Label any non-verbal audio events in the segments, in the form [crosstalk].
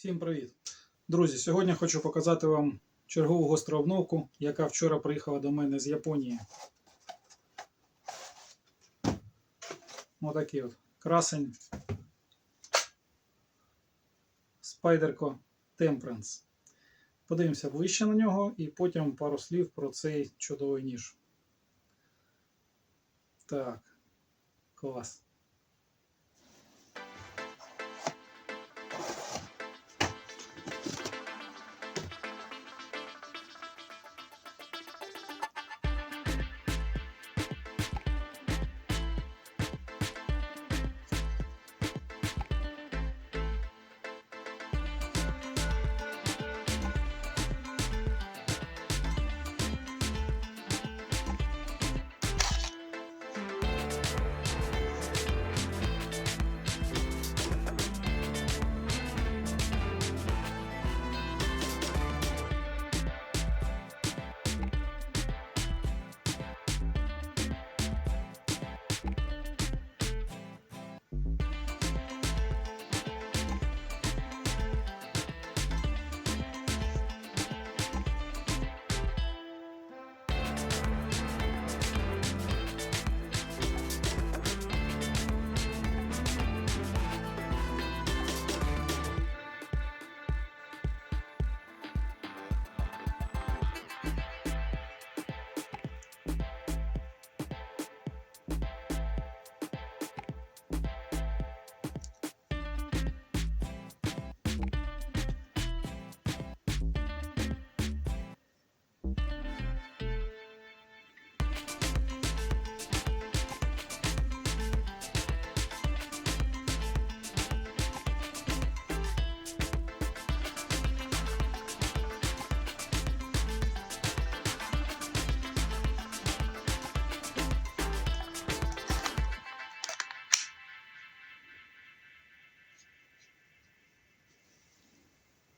Всім привіт! Друзі, сьогодні хочу показати вам чергову гостру обновку, яка вчора приїхала до мене з Японії. Отакий от красень. Спайдерко Temperance. Подивимося ближче на нього і потім пару слів про цей чудовий ніж. Так, клас.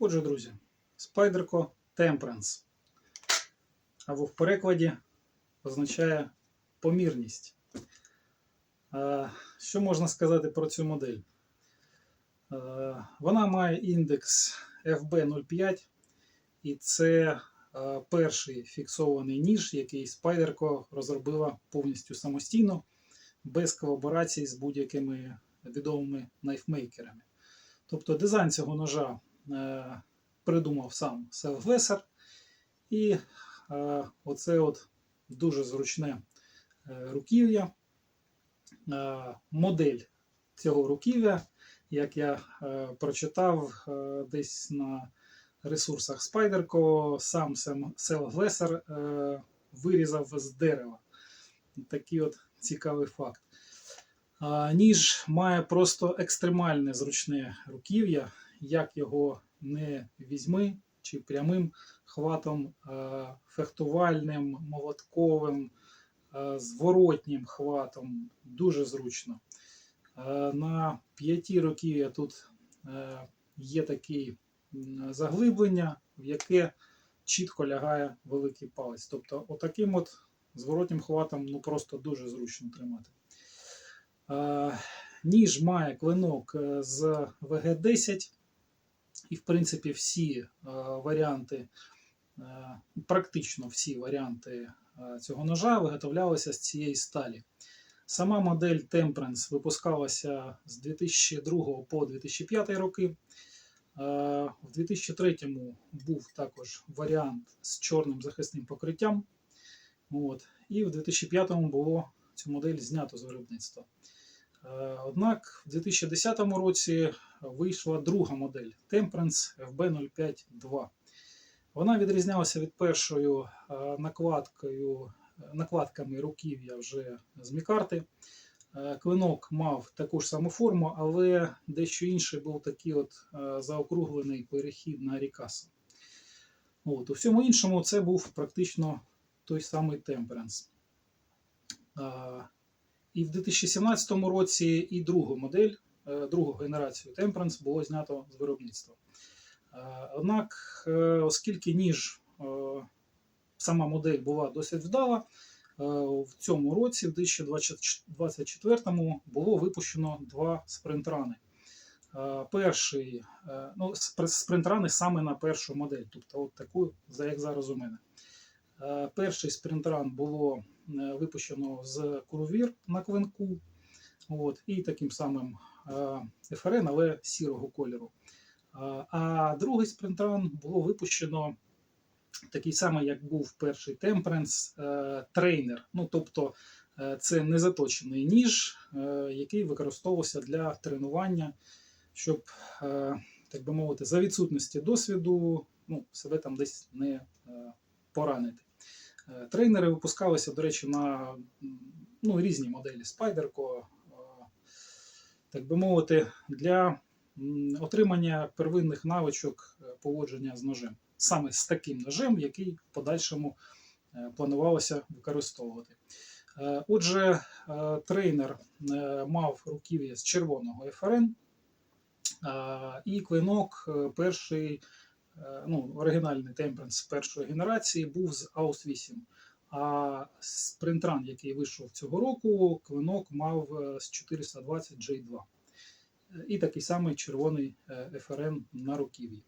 Отже, друзі, Спайдерко Temperance. Або в перекладі означає помірність. Що можна сказати про цю модель? Вона має індекс FB05, і це перший фіксований ніж, який Спайдерко розробила повністю самостійно, без колаборації з будь-якими відомими найфмейкерами. Тобто дизайн цього ножа е, придумав сам Селфвесер. І оце от дуже зручне е, руків'я. Е, модель цього руків'я, як я е, прочитав десь на ресурсах Spyderco, сам Селфвесер е, вирізав з дерева. Такий от цікавий факт. Ніж має просто екстремальне зручне руків'я, як його не візьми, чи прямим хватом, е, фехтувальним, молотковим, е, зворотнім хватом. Дуже зручно. Е, На п'яті руків'я тут є таке заглиблення, в яке чітко лягає великий палець. Тобто, отаким от зворотнім хватом ну, просто дуже зручно тримати. Ніж має клинок з ВГ-10, і, в принципі, всі е, варіанти, е, практично всі варіанти е, цього ножа виготовлялися з цієї сталі. Сама модель Temperance випускалася з 2002 по 2005 роки. В 2003 був також варіант з чорним захисним покриттям. От. І в 2005 було цю модель знято з виробництва. Е, Однак в 2010 році вийшла друга модель Temperance FB05-2. Вона відрізнялася від першою е, накладкою, накладками руків'я вже з мікарти. Е, Клинок мав таку ж саму форму, але дещо інший був такий от е, заокруглений перехід на рікаса. От, у всьому іншому це був практично той самий Temperance. І в 2017 році і другу модель, е, другу генерацію Temperance було знято з виробництва. Е, Однак, е, оскільки ніж сама модель була досить вдала, в цьому році, в 2024 було випущено два спринтрани. Перший, ну, спринтрани саме на першу модель, тобто от таку, як зараз у мене. Перший спринтран було випущено з курвір на клинку, от, і таким самим е, ФРН, але сірого кольору. Е, А другий спринтран було випущено такий самий, як був перший Temperance, е, трейнер. Ну, тобто е, це незаточений ніж, е, який використовувався для тренування, щоб, е, так би мовити, за відсутності досвіду ну, себе там десь не е, поранити. Е, Трейнери випускалися, до речі, на ну, різні моделі Spyderco, е, так би мовити, для отримання первинних навичок е, поводження з ножем. Саме з таким ножем, який в подальшому планувалося використовувати. Отже, трейнер мав руків'я з червоного ФРН, і клинок перший, ну, оригінальний темпренс першої генерації був з AUS 8. А спринтран, який вийшов цього року, клинок мав е, з 420 J2. Е, І такий самий червоний е, FRN на руків'ї.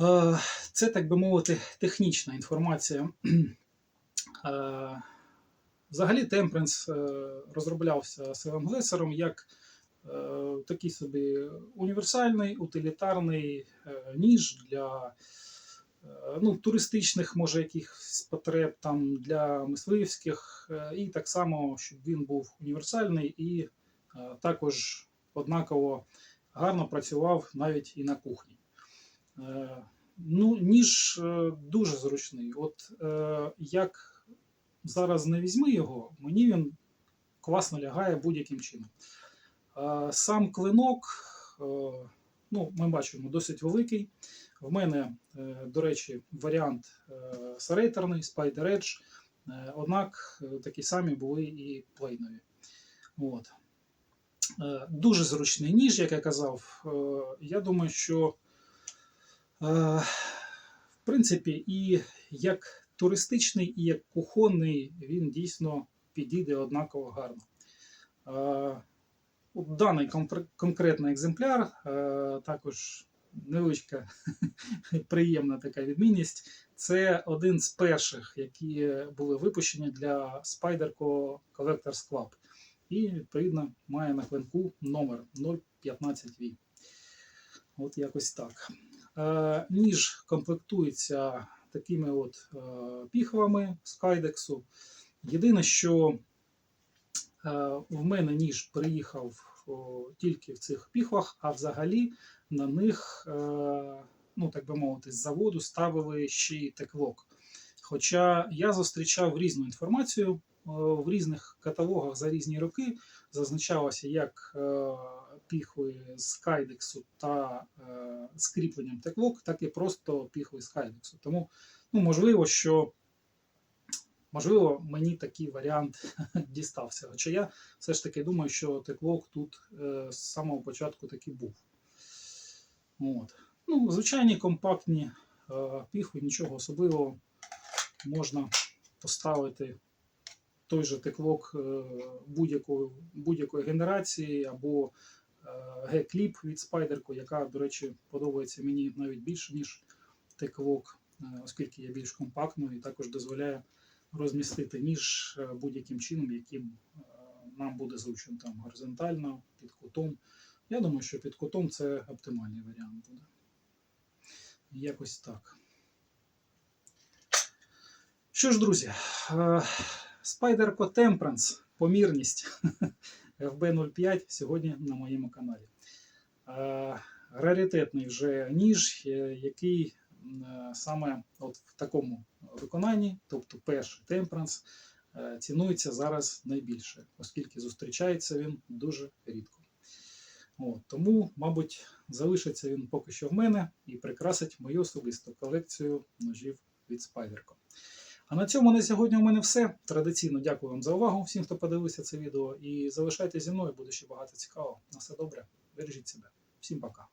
Е, Це, так би мовити, технічна інформація. [clears throat] Е, Взагалі, Темпренс розроблявся Севом Глесером як е, такий собі універсальний, утилітарний е, ніж для е, ну, туристичних, може, якихось потреб там, для мисливських, е, і так само, щоб він був універсальний і е, також однаково гарно працював навіть і на кухні. Е, Ну, ніж е, дуже зручний. От е, як зараз не візьми його, мені він класно лягає будь-яким чином. Е, Сам клинок, е, ну, ми бачимо, досить великий. В мене, е, до речі, варіант серейтерний, Spider Edge, однак такі самі були і плейнові. От. Дуже зручний ніж, як я казав. Я думаю, що в принципі і як туристичний, і як кухонний він дійсно підійде однаково гарно. Даний конкретний екземпляр, е, також невеличка [laughs] приємна така відмінність. Це один з перших, які були випущені для Spyderco Collectors Club. І, відповідно, має на клинку номер 015V. От якось так. Е, ніж комплектується такими от е, піхвами з. Єдине, що в мене ніж приїхав тільки в цих піхвах, а взагалі на них, е, ну так би мовити, з заводу ставили ще й теклок. Хоча я зустрічав різну інформацію е, в різних каталогах за різні роки, зазначалося як е, піхви з кайдексу та е, з теклок, так і просто піхви з кайдексу. Тому ну, можливо, що можливо, мені такий варіант [laughs] дістався. Хоча я все ж таки думаю, що теклок тут е, з самого початку таки був. От. Ну, звичайні компактні е, піхви, нічого особливого можна поставити той же теклок е, будь-якої будь-якої генерації або е, G-кліп від Spyderco, яка, до речі, подобається мені навіть більше, ніж теклок, е, оскільки є більш компактною і також дозволяє розмістити ніж е, будь-яким чином, яким е, нам буде зручно там горизонтально, під кутом. Я думаю, що під кутом це оптимальний варіант буде. Якось так. Що ж, друзі, е, Spyderco Temperance, помірність [laughs] FB05 сьогодні на моєму каналі. Раритетний вже ніж, який саме от в такому виконанні, тобто перший Temperance, е, цінується зараз найбільше, оскільки зустрічається він дуже рідко. От, тому, мабуть, залишиться він поки що в мене і прикрасить мою особисту колекцію ножів від Spyderco. А на цьому на сьогодні у мене все. Традиційно дякую вам за увагу, всім, хто подивився це відео. І залишайтеся зі мною, буде ще багато цікавого. На все добре, бережіть себе. Всім пока.